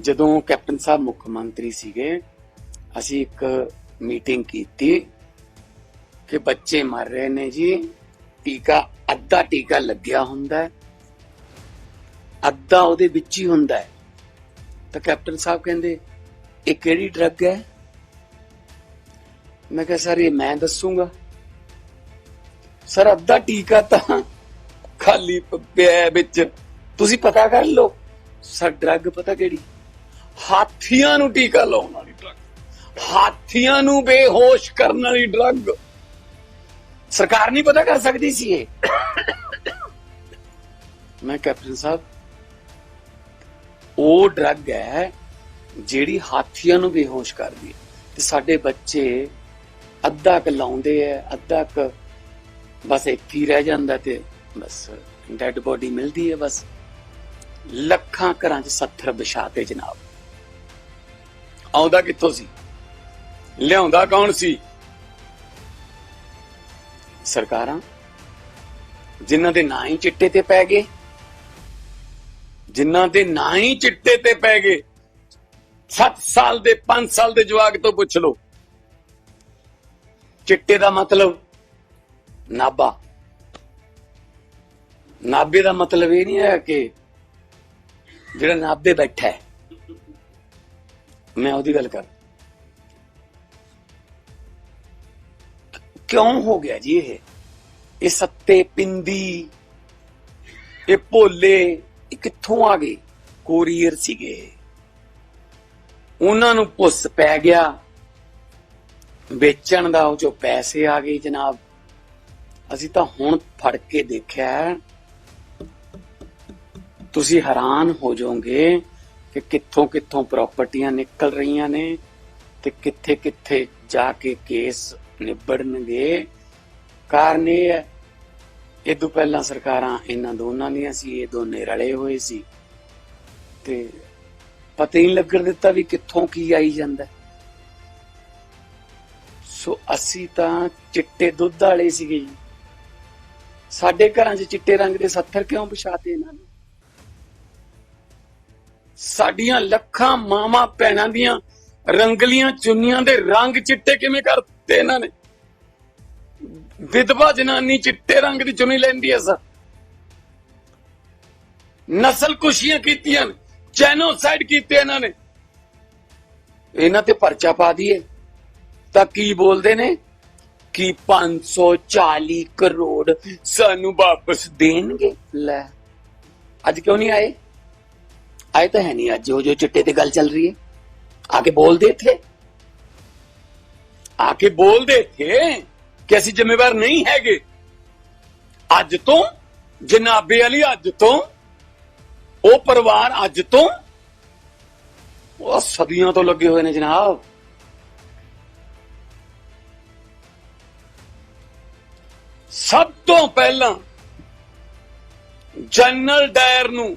ਜਦੋਂ ਕੈਪਟਨ ਸਾਹਿਬ ਮੁੱਖ ਮੰਤਰੀ ਸੀਗੇ, ਅਸੀਂ ਇੱਕ ਮੀਟਿੰਗ ਕੀਤੀ ਕਿ ਬੱਚੇ ਮਰ ਰਹੇ ਨੇ ਜੀ, ਟੀਕਾ, ਅੱਧਾ ਟੀਕਾ ਲੱਗਿਆ ਹੁੰਦਾ ਅੱਧਾ ਉਹਦੇ ਵਿੱਚ ਹੀ ਹੁੰਦਾ ਤਾਂ ਕੈਪਟਨ ਸਾਹਿਬ ਕਹਿੰਦੇ, ਇਹ ਕਿਹੜੀ ਡਰੱਗ ਹੈ? ਮੈਂ ਕਿਹਾ, ਸਰ, ਇਹ ਮੈਂ ਦੱਸੂਗਾ। ਸਰ, ਅੱਧਾ ਟੀਕਾ ਤਾਂ ਖਾਲੀ ਪ- ਪਿਆ ਵਿੱਚ। ਤੁਸੀਂ ਪਤਾ ਕਰ ਲਓ, ਸਰ, ਡਰੱਗ ਪਤਾ ਕਿਹੜੀ? ਹਾਥੀਆਂ ਨੂੰ ਟੀਕਾ ਲਾਉਣ ਵਾਲੀ ਡਰੱਗ ਹਾਥੀਆਂ ਨੂੰ ਬੇਹੋਸ਼ ਕਰਨ ਵਾਲੀ ਡਰੱਗ ਸਰਕਾਰ ਨਹੀਂ ਪਤਾ ਕਰ ਸਕਦੀ ਸੀ ਇਹ। ਮੈਂ ਕੈਪਟਨ ਸਾਹਿਬ, ਉਹ ਡਰੱਗ ਹੈ ਜਿਹੜੀ ਹਾਥੀਆਂ ਨੂੰ ਬੇਹੋਸ਼ ਕਰਦੀ ਹੈ। ਤੇ ਸਾਡੇ ਬੱਚੇ ਅੱਧਾ ਕ ਲਾਉਂਦੇ ਐ ਅੱਧਾ ਕ ਬਸ ਇੱਥੇ ਹੀ ਰਹਿ ਜਾਂਦਾ ਤੇ ਬਸ ਡੈਡ ਬੋਡੀ ਮਿਲਦੀ ਹੈ ਬਸ। ਲੱਖਾਂ ਘਰਾਂ 'ਚ ਸੱਥਰ ਵਿਛਾਤੇ ਜਨਾਬ। ਆਉਂਦਾ ਕਿੱਥੋਂ ਸੀ? ਲਿਆਉਂਦਾ ਕੌਣ ਸੀ? ਸਰਕਾਰਾਂ? ਜਿਨ੍ਹਾਂ ਦੇ ਨਾਂ ਹੀ ਚਿੱਟੇ ਤੇ ਪੈ ਗਏ? ਜਿਨ੍ਹਾਂ ਦੇ ਨਾਂ ਹੀ ਚਿੱਟੇ ਤੇ ਪੈ ਗਏ? 7 ਸਾਲ ਦੇ 5 ਸਾਲ ਦੇ ਜਵਾਕ ਤੋਂ ਪੁੱਛ ਲਓ। ਚਿੱਟੇ ਦਾ ਮਤਲਬ ਨਾਬਾ ਨਾਬੇ ਦਾ ਮਤਲਬ ਇਹ ਨਹੀਂ ਹੈ ਕਿ ਜਿਹੜਾ ਨਾਬੇ ਬੈਠਾ ਹੈ। ਮੈਂ ਉਹਦੀ ਗੱਲ ਕਰ। ਕਿਉਂ ਹੋ ਗਿਆ ਜੀ ਇਹ? ਇਹ ਸੱਤੇ ਪਿੰਦੀ, ਇਹ ਭੋਲੇ, ਇਹ ਕਿੱਥੋਂ ਆ ਗਏ? ਕੋਰੀਅਰ ਸੀਗੇ। ਉਹਨਾਂ ਨੂੰ ਪੁੱਸ ਪੈ ਗਿਆ। ਵੇਚਣ ਦਾ ਉਹ ਜੋ ਪੈਸੇ ਆ ਗਏ ਜਨਾਬ। ਅਸੀਂ ਤਾਂ ਹੁਣ ਫੜ ਕੇ ਦੇਖਿਆ। ਤੁਸੀਂ ਹੈਰਾਨ ਹੋ ਜਾਓਗੇ। ਕਿ ਕਿੱਥੋਂ ਕਿੱਥੋਂ ਪ੍ਰਾਪਰਟੀਆਂ ਨਿਕਲ ਰਹੀਆਂ ਨੇ ਤੇ ਕਿੱਥੇ ਕਿੱਥੇ ਜਾ ਕੇ ਕੇਸ ਨਿਬੜਨਗੇ। ਕਾਰਨ ਇਹ ਹੈ, ਇਹ ਤੋਂ ਪਹਿਲਾਂ ਸਰਕਾਰਾਂ ਇਹਨਾਂ ਦੋਨਾਂ ਦੀਆਂ ਸੀ, ਇਹ ਦੋਨੇ ਰਲੇ ਹੋਏ ਸੀ। ਤੇ ਪਤਾ ਹੀ ਨਹੀਂ ਲੱਗਣ ਦਿੱਤਾ ਵੀ ਕਿੱਥੋਂ ਕੀ ਆਈ ਜਾਂਦਾ। ਸੋ ਅਸੀਂ ਤਾਂ ਚਿੱਟੇ ਦੁੱਧ ਵਾਲੇ ਸੀਗੇ ਜੀ। ਸਾਡੇ ਘਰਾਂ 'ਚ ਚਿੱਟੇ ਰੰਗ ਦੇ ਸੱਥਰ ਕਿਉਂ ਵਿਛਾਤੇ ਇਹਨਾਂ ਨੇ? ਸਾਡੀਆਂ ਲੱਖਾਂ ਮਾਵਾਂ ਭੈਣਾਂ ਦੀਆਂ ਰੰਗਲੀਆਂ ਚੁੰਨੀਆਂ ਦੇ ਰੰਗ ਚਿੱਟੇ ਕਿਵੇਂ ਕਰਤੇ ਇਹਨਾਂ ਨੇ? ਵਿਧਵਾ ਜਨਾਨੀ ਚਿੱਟੇ ਰੰਗ ਦੀ ਚੁੰਨੀ ਲੈਂਦੀ ਐ ਸਰ। ਨਸਲ ਕੁਸ਼ੀਆਂ ਕੀਤੀਆਂ ਜੈਨੋਸਾਈਡ ਕੀਤੇ ਇਹਨਾਂ ਨੇ। ਇਹਨਾਂ ਤੇ ਪਰਚਾ ਪਾ ਦਈਏ। ਤਾਂ ਕੀ ਬੋਲਦੇ ਨੇ? ਕਿ 540 ਕਰੋੜ ਸਾਨੂੰ ਵਾਪਸ ਦੇਣਗੇ। ਲੈ, ਅੱਜ ਕਿਉਂ ਨਹੀਂ ਆਏ? ਆਏ ਤਾਂ ਹੈ ਨਹੀਂ ਅੱਜ, ਉਹ ਜੋ ਚਿੱਟੇ ਤੇ ਗੱਲ ਚੱਲ ਰਹੀ ਹੈ। ਆ ਕੇ ਬੋਲਦੇ ਇੱਥੇ? ਆ ਕੇ ਬੋਲਦੇ ਇੱਥੇ ਕਿ ਅਸੀਂ ਜ਼ਿੰਮੇਵਾਰ ਨਹੀਂ ਹੈਗੇ। ਅੱਜ ਤੋਂ, ਜਨਾਬੇ ਵਾਲੀ ਅੱਜ ਤੋਂ, ਉਹ ਪਰਿਵਾਰ ਅੱਜ ਤੋਂ, ਉਹ ਸਦੀਆਂ ਤੋਂ ਲੱਗੇ ਹੋਏ ਨੇ ਜਨਾਬ। ਸਭ ਤੋਂ ਪਹਿਲਾਂ ਜਨਰਲ ਡਾਇਰ ਨੂੰ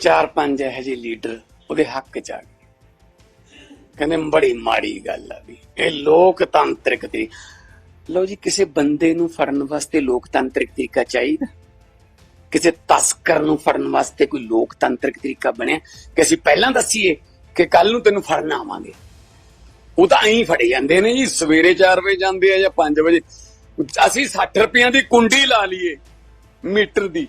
ਚਾਰ ਪੰਜ ਇਹੋ ਜਿਹੇ ਲੀਡਰ ਉਹਦੇ ਹੱਕ ਚ ਆ ਗਏ। ਕਹਿੰਦੇ ਬੜੀ ਮਾੜੀ ਗੱਲ ਆ ਵੀ ਇਹ ਲੋਕਤੰਤਰਿਕ ਤਰੀ ਲਓ ਜੀ, ਕਿਸੇ ਬੰਦੇ ਨੂੰ ਫੜਨ ਵਾਸਤੇ ਲੋਕਤੰਤਰਿਕ ਤਰੀਕਾ ਚਾਹੀਦਾ? ਕਿਸੇ ਤਸਕਰ ਨੂੰ ਫੜਨ ਵਾਸਤੇ ਕੋਈ ਲੋਕਤੰਤਰਿਕ ਤਰੀਕਾ ਬਣਿਆ? ਕਿ ਅਸੀਂ ਪਹਿਲਾਂ ਦੱਸੀਏ ਕਿ ਕੱਲ ਨੂੰ ਤੈਨੂੰ ਫੜਨ ਆਵਾਂਗੇ। ਉਹ ਤਾਂ ਐਂ ਫੜੇ ਜਾਂਦੇ ਨੇ ਜੀ, ਸਵੇਰੇ 4 ਵਜੇ ਜਾਂਦੇ ਆ ਜਾਂ 5 ਵਜੇ। ਅਸੀਂ 60 ਰੁਪਈਆਂ ਦੀ ਕੁੰਡੀ ਲਾ ਲਈਏ, ਮੀਟਰ ਦੀ।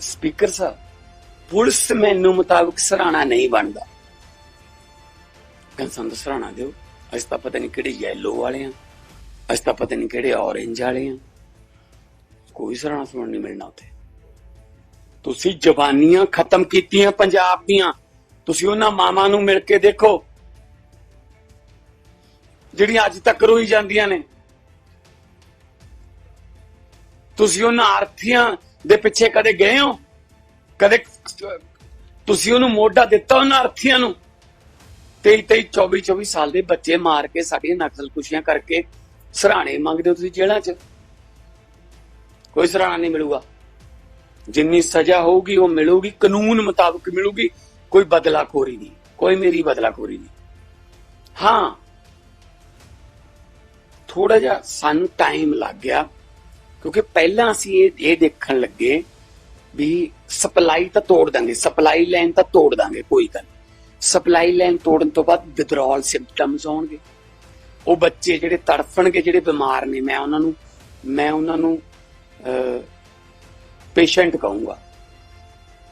ਸਪੀਕਰ ਸਾਹਿਬ, ਪੁਲਿਸ ਮੈਨੂੰ ਮੁਤਾਬਕ ਸਰਾਣਾ ਨਹੀਂ ਬਣਦਾ। ਕਹਿੰਦੇ ਸਾਨੂੰ ਸਰਾਣਾ ਦਿਓ। ਅਸੀਂ ਤਾਂ ਪਤਾ ਨਹੀਂ ਕਿਹੜੇ ਯੈਲੋ ਵਾਲੇ ਆ ਅਸੀਂ ਤਾਂ ਪਤਾ ਨਹੀਂ ਕਿਹੜੇ ਔਰੇਂਜ ਵਾਲੇ ਆ ਕੋਈ ਸਰਾਣਾ ਸੁਣਨ ਨਹੀਂ ਮਿਲਣਾ ਉੱਥੇ। ਤੁਸੀਂ ਜ਼ਬਾਨੀਆਂ ਖਤਮ ਕੀਤੀਆਂ ਪੰਜਾਬ ਦੀਆਂ। ਤੁਸੀਂ ਉਹਨਾਂ ਮਾਵਾਂ ਨੂੰ ਮਿਲ ਕੇ ਦੇਖੋ। ਜਿਹੜੀਆਂ ਅੱਜ ਤੱਕ ਰੋਈ ਜਾਂਦੀਆਂ ਨੇ। ਤੁਸੀਂ ਉਹਨਾਂ ਆਰਥੀਆਂ ਦੇ ਪਿੱਛੇ ਕਦੇ ਗਏ ਹੋ? ਕਦੇ, ਤੁਸੀਂ ਉਹਨੂੰ ਮੋਢਾ ਦਿੱਤਾ ਉਹਨਾਂ ਅਰਥੀਆਂ ਨੂੰ? 23 23 24 24 ਸਾਲ ਦੇ ਬੱਚੇ ਮਾਰ ਕੇ ਸਾਡੀਆਂ ਨਕਸਲਕੁਸ਼ੀਆਂ ਕਰਕੇ ਸਰਾਣੇ ਮੰਗਦੇ ਹੋ ਤੁਸੀਂ ਜੇਲ੍ਹਾਂ 'ਚ? ਕੋਈ ਸਰਾਣਾ ਨਹੀਂ ਮਿਲੂਗਾ। ਜਿੰਨੀ ਸਜ਼ਾ ਹੋਊਗੀ, ਉਹ ਮਿਲੂਗੀ, ਕਾਨੂੰਨ ਮੁਤਾਬਕ ਮਿਲੂਗੀ, ਕੋਈ ਬਦਲਾਖੋਰੀ ਨਹੀਂ, ਕੋਈ ਮੇਰੀ ਬਦਲਾਖੋਰੀ ਨਹੀਂ। ਹਾਂ ਥੋੜਾ ਜਿਹਾ ਸਾਨੂੰ ਟਾਈਮ ਲੱਗ ਗਿਆ। ਕਿਉਂਕਿ ਪਹਿਲਾਂ ਅਸੀਂ ਇਹ ਇਹ ਦੇਖਣ ਲੱਗੇ ਵੀ ਸਪਲਾਈ ਤਾਂ ਤੋੜ ਦਾਂਗੇ, ਸਪਲਾਈ ਲਾਈਨ ਤਾਂ ਤੋੜ ਦਾਂਗੇ, ਕੋਈ ਗੱਲ ਸਪਲਾਈ ਲਾਈਨ ਤੋੜਨ ਤੋਂ ਬਾਅਦ ਵਿਦਰੋਲ ਸਿੰਪਟਮਸ ਆਉਣਗੇ। ਉਹ ਬੱਚੇ ਜਿਹੜੇ ਤੜਫਣਗੇ, ਜਿਹੜੇ ਬਿਮਾਰ ਨੇ, ਮੈਂ ਉਹਨਾਂ ਨੂੰ ਮੈਂ ਉਹਨਾਂ ਨੂੰ ਪੇਸ਼ੈਂਟ ਕਹੂੰਗਾ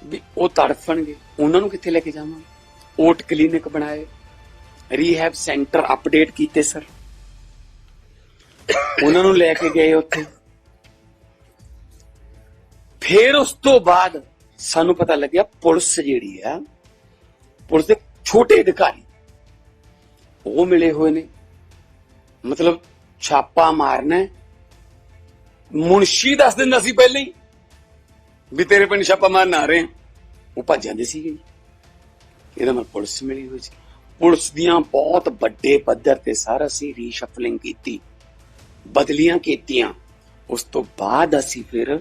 ਵੀ ਉਹ ਤੜਫਣਗੇ। ਉਹਨਾਂ ਨੂੰ ਕਿੱਥੇ ਲੈ ਕੇ ਜਾਵਾਂਗੇ ਓਟ ਕਲੀਨਿਕ ਬਣਾਏ। ਰੀਹੈਬ ਸੈਂਟਰ ਅਪਡੇਟ ਕੀਤੇ ਸਰ ਉਹਨਾਂ ਨੂੰ ਲੈ ਕੇ ਗਏ ਉੱਥੇ। ਫਿਰ ਉਸ ਤੋਂ ਬਾਅਦ ਸਾਨੂੰ ਪਤਾ ਲੱਗਿਆ ਪੁਲਿਸ ਜਿਹੜੀ ਆ, ਪੁਲਿਸ ਦੇ ਛੋਟੇ ਅਧਿਕਾਰੀ ਉਹ ਮਿਲੇ ਹੋਏ ਨੇ। ਮਤਲਬ ਛਾਪਾ ਮਾਰਨਾ ਮੁਨਸ਼ੀ ਦੱਸ ਦਿੰਦਾ ਸੀ ਪਹਿਲਾਂ ਹੀ ਵੀ ਤੇਰੇ ਪਿੰਡ ਛਾਪਾ ਮਾਰਨ ਆ ਰਹੇ ਆ। ਉਹ ਭੱਜ ਜਾਂਦੇ ਸੀਗੇ ਇਹਦਾ ਮਤਲਬ ਪੁਲਿਸ ਮਿਲੀ ਹੋਈ ਸੀ। ਪੁਲਿਸ ਦੀਆਂ ਬਹੁਤ ਵੱਡੇ ਪੱਧਰ ਤੇ ਸਾਰਾ ਅਸੀਂ ਰੀਸ਼ਫਲਿੰਗ ਕੀਤੀ, ਬਦਲੀਆਂ ਕੀਤੀਆਂ। ਉਸ ਤੋਂ ਬਾਅਦ ਅਸੀਂ ਫਿਰ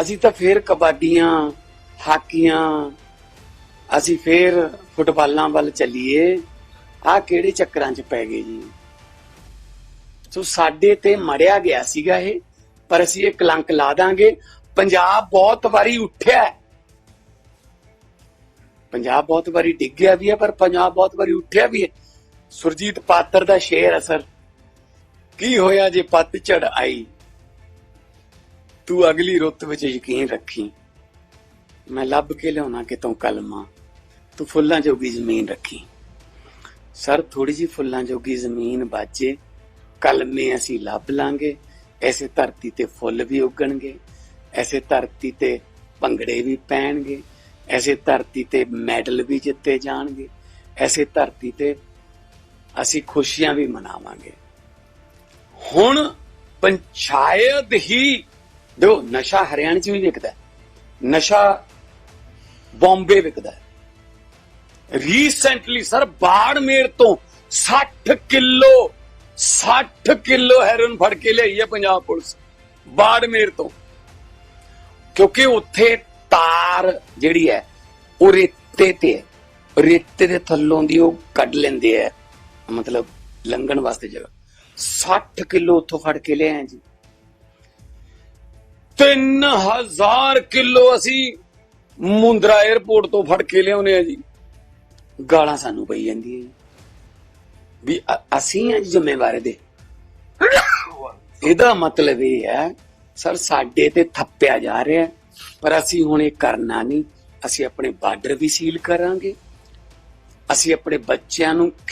ਅਸੀਂ ਤਾਂ ਫੇਰ ਕਬੱਡੀਆਂ, ਹਾਕੀਆਂ, ਅਸੀਂ ਫੇਰ ਫੁੱਟਬਾਲਾਂ ਵੱਲ ਚੱਲੀਏ। ਆ ਕਿਹੜੇ ਚੱਕਰਾਂ 'ਚ ਪੈ ਗਏ ਜੀ? ਸੋ ਸਾਡੇ ਤੇ ਮੜਿਆ ਗਿਆ ਸੀਗਾ ਇਹ, ਪਰ ਅਸੀਂ ਇਹ ਕਲੰਕ ਲਾ ਦਾਂਗੇ। ਪੰਜਾਬ ਬਹੁਤ ਵਾਰੀ ਉੱਠਿਆ ਪੰਜਾਬ ਬਹੁਤ ਵਾਰੀ ਡਿੱਗਿਆ ਵੀ ਹੈ, ਪਰ ਪੰਜਾਬ ਬਹੁਤ ਵਾਰੀ ਉੱਠਿਆ ਵੀ ਹੈ। ਸੁਰਜੀਤ ਪਾਤਰ ਦਾ ਸ਼ੇਰ ਅਸਰ। ਕੀ ਹੋਇਆ ਜੇ ਪੱਤ ਝੜ ਆਈ? ਤੂੰ ਅਗਲੀ ਰੁੱਤ ਵਿੱਚ ਯਕੀਨ ਰੱਖੀ। ਮੈਂ ਲੱਭ ਕੇ ਲਿਆਉਣਾ ਕਿਤੋਂ ਕਲਮਾ ਤੂੰ ਫੁੱਲਾਂ ਜੋਗੀ ਜ਼ਮੀਨ ਰੱਖੀ। ਸਰ ਥੋੜੀ ਜੀ ਫੁੱਲਾਂ ਜੋਗੀ ਜ਼ਮੀਨ ਬਾਜੇ। ਕਲਮੇ ਅਸੀਂ ਲੱਭ ਲਾਂਗੇ। ਐਸੇ ਧਰਤੀ ਤੇ ਫੁੱਲ ਵੀ ਉੱਗਣਗੇ। ਐਸੇ ਧਰਤੀ ਤੇ ਭੰਗੜੇ ਵੀ ਪੈਣਗੇ। ਐਸੇ ਧਰਤੀ ਤੇ ਮੈਡਲ ਵੀ ਜਿੱਤੇ ਜਾਣਗੇ। ਐਸੇ ਧਰਤੀ ਤੇ ਅਸੀਂ ਖੁਸ਼ੀਆਂ ਵੀ ਮਨਾਵਾਂਗੇ। ਹੁਣ ਪੰਚਾਇਤ ਹੀ ਦੇਖੋ, ਨਸ਼ਾ ਹਰਿਆਣੇ ਚ ਵੀ ਵਿਕਦਾ ਨਸ਼ਾ ਬੰਬੇ ਵਿਕਦਾ ਰੀਸੈਂਟਲੀ ਸਰ, ਬਾੜਮੇਰ ਤੋਂ 60 ਕਿਲੋ 60 ਕਿਲੋ ਹੈਰੋਇਨ ਫੜ ਕੇ ਲਈ ਹੈ ਪੰਜਾਬ ਪੁਲਿਸ, ਬਾੜਮੇਰ ਤੋਂ। ਕਿਉਂਕਿ ਉੱਥੇ ਤਾਰ ਜਿਹੜੀ ਹੈ, ਉਹ ਰੇਤੇ ਤੇ ਹੈ। ਰੇਤੇ ਦੇ ਥੱਲੋਂ ਦੀ ਉਹ ਕੱਢ ਲੈਂਦੇ ਆ ਮਤਲਬ ਲੰਘਣ ਵਾਸਤੇ ਜਗ੍ਹਾ। 60 ਕਿਲੋ ਉੱਥੋਂ ਫੜ ਕੇ ਲਿਆਏ ਜੀ। 3000 ਕਿਲੋ ਅਸੀਂ ਮੁੰਦਰਾ 에어ਪੋਰਟ ਤੋਂ ਫੜ ਕੇ ਲਿਆਉਨੇ ਆ ਜੀ। ਗਾਲਾਂ ਸਾਨੂੰ ਪਈ ਜਾਂਦੀਆਂ ਜੀ। ਵੀ ਅਸੀਂ ਆ ਜ਼ਿੰਮੇਵਾਰ ਦੇ ਇਹਦਾ ਮਤਲਬ ਇਹ ਹੈ, ਸਰ ਸਾਡੇ ਤੇ ਥੱਪਿਆ ਜਾ ਰਿਹਾ ਪਰ ਅਸੀਂ ਹੁਣ ਇਹ ਕਰਨਾ ਨਹੀਂ। ਅਸੀਂ ਆਪਣੇ ਬਾਰਡਰ ਵੀ ਸੀਲ ਕਰਾਂਗੇ। ਅਸੀਂ ਆਪਣੇ ਬੱਚਿਆਂ ਨੂੰ